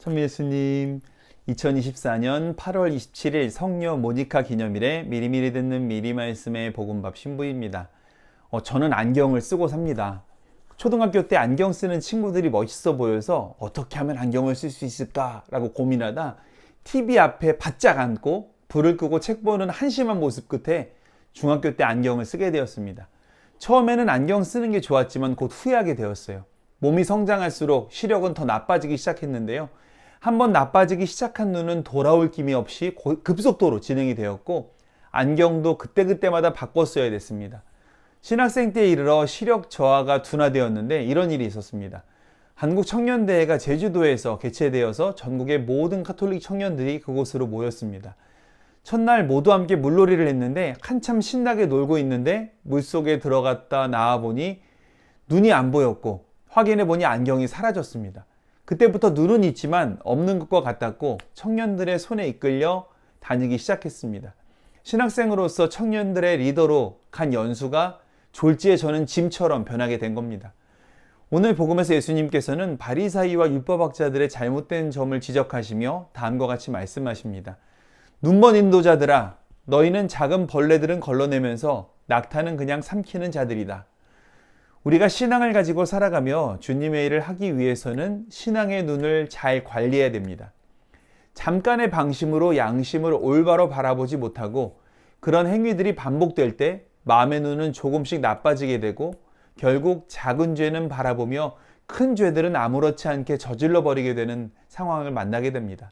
천미예수님, 2024년 8월 27일 성녀 모니카 기념일에 미리미리 듣는 미리 말씀의 복음밥 신부입니다. 어, 저는 안경을 쓰고 삽니다. 초등학교 때 안경 쓰는 친구들이 멋있어 보여서 어떻게 하면 안경을 쓸 수 있을까라고 고민하다 TV 앞에 바짝 앉고 불을 끄고 책 보는 한심한 모습 끝에 중학교 때 안경을 쓰게 되었습니다. 처음에는 안경 쓰는 게 좋았지만 곧 후회하게 되었어요. 몸이 성장할수록 시력은 더 나빠지기 시작했는데요. 한번 나빠지기 시작한 눈은 돌아올 김이 없이 고- 급속도로 진행이 되었고 안경도 그때그때마다 바꿔 써야 됐습니다. 신학생 때에 이르러 시력 저하가 둔화되었는데 이런 일이 있었습니다. 한국 청년대회가 제주도에서 개최되어서 전국의 모든 카톨릭 청년들이 그곳으로 모였습니다. 첫날 모두 함께 물놀이를 했는데 한참 신나게 놀고 있는데 물속에 들어갔다 나와 보니 눈이 안 보였고 확인해 보니 안경이 사라졌습니다. 그때부터 눈은 있지만 없는 것과 같았고 청년들의 손에 이끌려 다니기 시작했습니다. 신학생으로서 청년들의 리더로 간 연수가 졸지에 저는 짐처럼 변하게 된 겁니다. 오늘 복음에서 예수님께서는 바리사이와 율법학자들의 잘못된 점을 지적하시며 다음과 같이 말씀하십니다. 눈먼 인도자들아 너희는 작은 벌레들은 걸러내면서 낙타는 그냥 삼키는 자들이다. 우리가 신앙을 가지고 살아가며 주님의 일을 하기 위해서는 신앙의 눈을 잘 관리해야 됩니다. 잠깐의 방심으로 양심을 올바로 바라보지 못하고 그런 행위들이 반복될 때 마음의 눈은 조금씩 나빠지게 되고 결국 작은 죄는 바라보며 큰 죄들은 아무렇지 않게 저질러 버리게 되는 상황을 만나게 됩니다.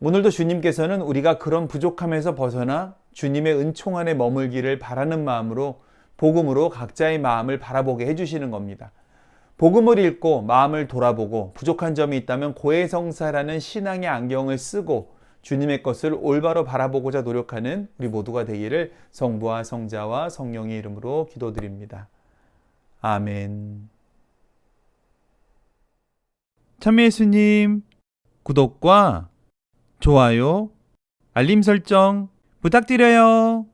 오늘도 주님께서는 우리가 그런 부족함에서 벗어나 주님의 은총 안에 머물기를 바라는 마음으로 복음으로 각자의 마음을 바라보게 해주시는 겁니다. 복음을 읽고 마음을 돌아보고 부족한 점이 있다면 고해성사라는 신앙의 안경을 쓰고 주님의 것을 올바로 바라보고자 노력하는 우리 모두가 되기를 성부와 성자와 성령의 이름으로 기도드립니다. 아멘. 참예수님 구독과 좋아요, 알림 설정 부탁드려요.